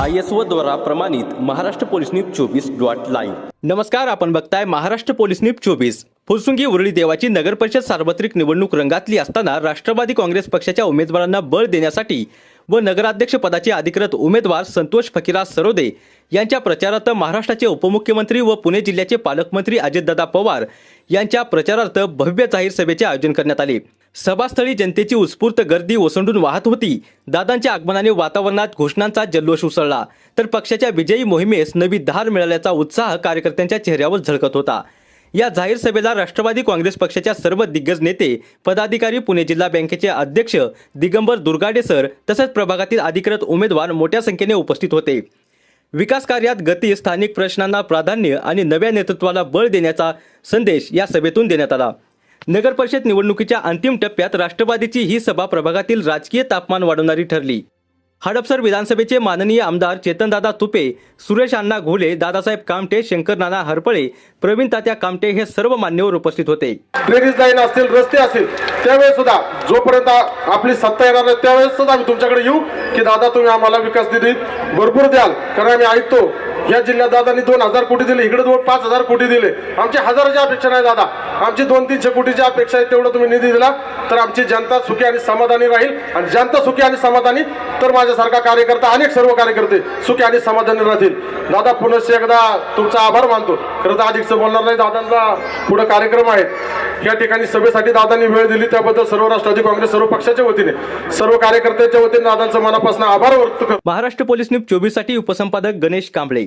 I S O द्वारा प्रमाणित Maharashtra police news चोवीस डॉट लाईव्ह. नमस्कार आपण बघताय महाराष्ट्र पोलीस न्यूज चोवीस. फुलसुंगी उरळी देवाची नगर परिषद सार्वत्रिक निवडणूक रंगातली असताना राष्ट्रवादी काँग्रेस पक्षाच्या उमेदवारांना बळ देण्यासाठी व नगराध्यक्ष पदाचे अधिकृत उमेदवार संतोष फकीरा सरोदे यांच्या प्रचारार्थ महाराष्ट्राचे उपमुख्यमंत्री व पुणे जिल्ह्याचे पालकमंत्री अजितदादा पवार यांच्या प्रचारार्थ भव्य जाहीर सभेचे आयोजन करण्यात आले. सभास्थळी जनतेची उत्स्फूर्त गर्दी ओसंडून वाहत होती. दादांच्या आगमनाने वातावरणात घोषणांचा जल्लोष उसळला. तर पक्षाच्या विजयी मोहिमेस नवी धार मिळाल्याचा उत्साह कार्यकर्त्यांच्या चेहऱ्यावर झळकत होता. या जाहीर सभेला राष्ट्रवादी काँग्रेस पक्षाच्या सर्व दिग्गज नेते पदाधिकारी पुणे जिल्हा बँकेचे अध्यक्ष दिगंबर दुर्गाडे सर तसेच प्रभागातील अधिकृत उमेदवार मोठ्या संख्येने उपस्थित होते. विकास कार्यात गती स्थानिक प्रश्नांना प्राधान्य आणि नव्या नेतृत्वाला बळ देण्याचा संदेश या सभेतून देण्यात आला. नगर परिषद निवडणुकीच्या अंतिम टप्प्यात राष्ट्रवादीची ही सभा प्रभागातील राजकीय तापमान वाढवणारी ठरली. हडपसर विधानसभेचे माननीय आमदार चेतनदादा तुपे सुरेश अण्णा घोले दादासाहेब कामटे शंकर नाना हरपळे प्रवीण तात्या कामटे हे सर्व मान्यवर उपस्थित होते. ड्रेनेज लाईन असतील रस्ते असतील त्यावेळेस सुद्धा जोपर्यंत आपली सत्ता येणार नाही त्यावेळेस सुद्धा आम्ही तुमच्याकडे येऊ की दादा तुम्ही आम्हाला विकास निधी भरपूर द्याल. कारण आम्ही ऐकतो या जिल्ह्यात दादांनी दोन हजार कोटी दिले इकडे दोन पाच हजार कोटी दिले. आमच्या हजाराची अपेक्षा नाही दादा. आमची दोन तीनशे कोटीची अपेक्षा आहे तेवढं तुम्ही निधी दिला तर आमची जनता सुखी आणि समाधानी राहील. आणि जनता सुखी आणि समाधानी तर माझ्यासारखा कार्यकर्ता अनेक सर्व कार्यकर्ते सुखी आणि समाधानी राहतील. दादा पुनश्च एकदा तुमचा आभार मानतो. खरं तर अधिकचं बोलणार नाही दादांचा पुढे कार्यक्रम आहेत या ठिकाणी सभेसाठी दादांनी वेळ दिली त्याबद्दल सर्व राष्ट्रवादी काँग्रेस सर्व पक्षाच्या वतीने सर्व कार्यकर्त्यांच्या वतीने दादांचं मनापासून आभार व्यक्त महाराष्ट्र पोलीस न्यूज चोवीससाठी उपसंपादक गणेश कांबळे.